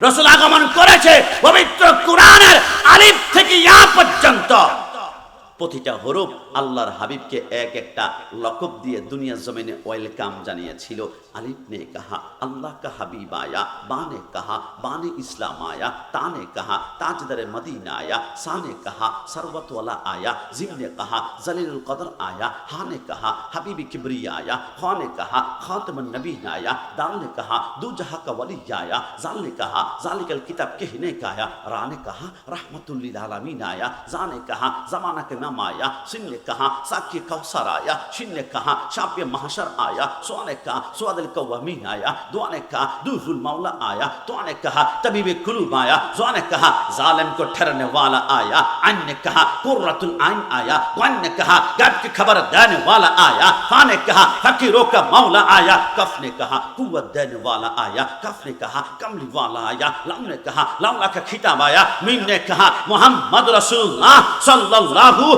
রসুল আগমন করেছে পবিত্র কোরআনের আলিফ থেকে ইয়া পর্যন্ত। প্রতিটা হরফ আল্লাহর হাবিবকে এক একটা লকব দিয়ে দুনিয়া জমিনে ওয়েলকাম জানিয়েছিল আলিফ ने कहा अल्लाह का हबीब आया बा ने कहा बाने इस्लाम आया ता ने कहा ताजदर मदीना आया सा ने कहा सरवत वाला आया जिम ने कहा जलील कदर आया हा ने कहा हबीब किबरी आया खा ने कहा खातम नबी आया दाल ने कहा दू जहा का वली आया जाल ने कहा जालिकल किताब कहने का आया रा ने कहा रहमतुल लिल आलमीन आया जा ने कहा जमाना के नाम आया सिन ने कहा साक्य कौसर आया शिन ने कहा शाप्य महशर आया सो ने कहा स्वादल कौमीन आया दुआ ने कहा दूफुल मौला आया तो ने कहा तबीब कुलूब आया जो ने कहा जालिम को ठहरने वाला आया अन ने कहा कुर्रतुल आइन आया वन ने कहा गैब की खबर देने वाला आया हा ने कहा फकीरों का मौला आया कफ ने कहा कुवत देने वाला आया कफ ने कहा कमली वाला आया लम ने कहा लौला का खिताब आया मीन ने कहा मोहम्मद रसूलुल्लाह सल्लल्लाहु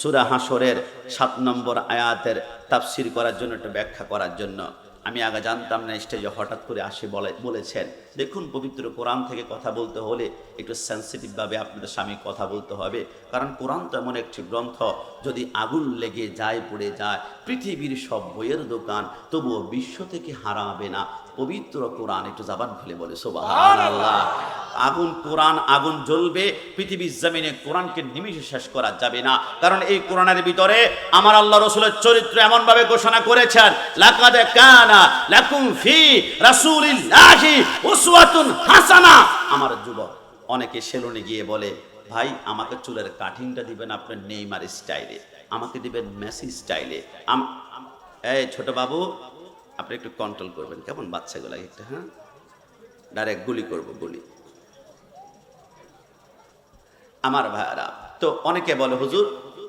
সুরা হাসরের সাত নম্বর আয়াতের তাফসির করার জন্য, একটু ব্যাখ্যা করার জন্য। আমি আগে জানতাম না, স্টেজে হঠাৎ করে আসি বলে, বলেছেন। দেখুন, পবিত্র কোরআন থেকে কথা বলতে হলে একটু সেন্সিটিভভাবে আপনাদের স্বামী কথা বলতে হবে। কারণ কোরআন তো এমন একটি গ্রন্থ, যদি আগুন লেগে যায়, পড়ে যায়, পৃথিবীর সব বইয়ের দোকান তবুও বিশ্ব থেকে হারাবে না। পবিত্র কোরআন একটু জাবান খুলে বলে আল্লাহ আগুন কোরআন আগুন জ্বলবে পৃথিবীর জমিনে কোরআনকে নিমিষে শেষ করা যাবে না। কারণ এই কোরআনের ভিতরে আমার আল্লাহ রসুলের চরিত্র এমন ভাবে ঘোষণা করেছেন লাকাদ কানা লাকুম ফি রাসূলিল্লাহি উসওয়াতুন হাসানা। আমার যুবক অনেকে সেলুনে গিয়ে বলে ভাই আমাকে চুলের কাটিংটা দিবেন আপনার নেইমার স্টাইলে আমাকে দিবেন মেসি স্টাইলে। এই ছোট বাবু আপনি একটু কন্ট্রোল করবেন। কেমন বাচ্চাগুলো একটা হ্যাঁ? ডাইরেক্ট গুলি করব, গুলি। আমার ভাইয়ারা, তো অনেকে বলে, হুজুর,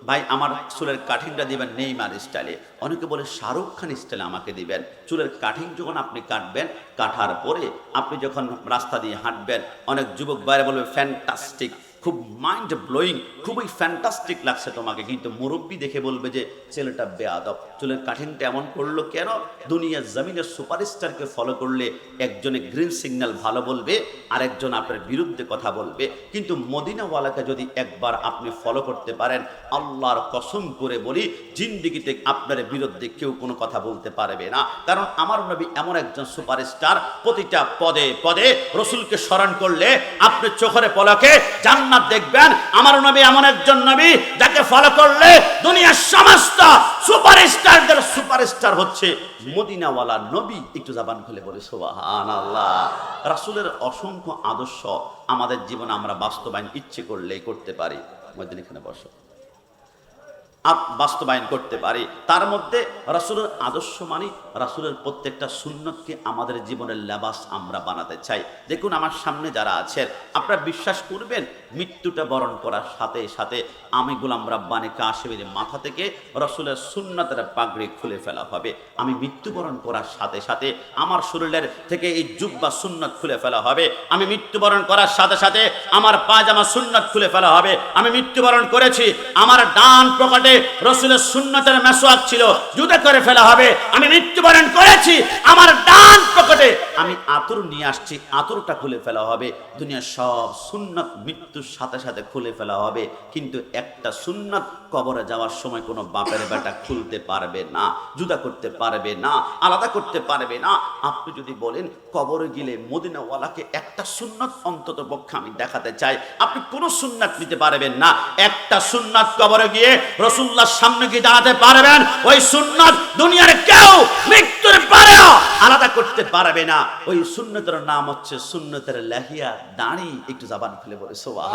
ভাই, আমার চুলের কাঠিংটা দিবেন নেইমার স্টাইলে অনেকে বলে, শাহরুখ খান স্টাইলে আমাকে দিবেন। চুলের কাঠিং যখন আপনি কাটবেন, কাটার পরে আপনি যখন রাস্তা দিয়ে হাঁটবেন, অনেক যুবক বাইরে বলবে ফ্যান্টাস্টিক খুব মাইন্ড ব্লোয়িং খুবই ফ্যান্টাস্টিক লাগছে তোমাকে। কিন্তু মুরব্বী দেখে বলবে যে, ছেলেটা বেয়াদব চুলের কাঠিংটা এমন করল কেন? দুনিয়ার জমিনের সুপারস্টারকে ফলো করলে একজনে গ্রিন সিগন্যাল ভালো বলবে, আরেকজন আপনার বিরুদ্ধে কথা বলবে। কিন্তু মদিনাওয়ালাকে যদি একবার আপনি ফলো করতে পারেন, আল্লাহর কসম করে বলি, জিন্দিগিতে আপনার বিরুদ্ধে কেউ কোনো কথা বলতে পারবে না। কারণ আমার নবী এমন একজন সুপারস্টার, প্রতিটা পদে পদে রসুলকে স্মরণ করলে, আপনি চোখরে পলকে জান্নাত দেখবেন। আমার নবী এমন একজন নবী যাকে ফলো করলে দুনিয়ার সমস্ত সুপারস্টারদের সুপারস্টার হচ্ছে মদিনাওয়ালা নবী। একটু জাবান খুলে বলে সোহান আল্লাহ রাসুলের অসংখ্য আদর্শ আমাদের জীবনে আমরা বাস্তবায়ন ইচ্ছে করলেই করতে পারি। মদিন এখানে বসো। বাস্তবায়ন করতে পারি। তার মধ্যে রাসুলের আদর্শ মানি রাসুলের প্রত্যেকটা সুন্নতকে আমাদের জীবনের লেবাস আমরা বানাতে চাই। দেখুন আমার সামনে যারা আছেন, আপনারা বিশ্বাস করবেন, মৃত্যুটা বরণ করার সাথে সাথে আমি গোলাম রাব্বানি কাশেমের মাথা থেকে রসুলের সুন্নতের পাগড়ি খুলে ফেলা হবে। আমি মৃত্যুবরণ করার সাথে সাথে আমার শরীরের থেকে এই জুব্বা সুন্নত খুলে ফেলা হবে। আমি মৃত্যুবরণ করার সাথে সাথে আমার পাজামা সুন্নত খুলে ফেলা হবে। আমি মৃত্যুবরণ করেছি, আমার ডান পকেটে রসুলের সুন্নতের মেসোয়াক ছিল জুতে করে ফেলা হবে, আমি মৃত্যুবরণ করেছি, আমার ডান পকেটে আমি আতর নিয়ে আসছি, আতুরটা খুলে ফেলা হবে। দুনিয়ার সব সুন্নত মৃত্যুর সাথে সাথে খুলে ফেলা হবে। কিন্তু একটা সুন্নত কবরে যাওয়ার সময় কোনো বাপের বেটা খুলতে পারবে না, জুদা করতে পারবে না, আলাদা করতে পারবে না। আপনি যদি বলেন, কবরে গেলে মদিনাওয়ালাকে একটা সুন্নত অন্তত পক্ষে আমি দেখাতে চাই, আপনি কোনো সুন্নাত নিতে পারবেন না। একটা সুন্নাত কবরে গিয়ে রসুল্লাহর সামনে গিয়ে দাঁড়াতে পারবেন? ওই সুন্নাত দুনিয়ার কেউ মৃত্যুর পরেও আলাদা করতে পারবে না। ওই সুন্নতের নাম হচ্ছে সুন্নতের লেহিয়া। দাঁড়ি, একটু জাবান খুলে বলে সোবাহ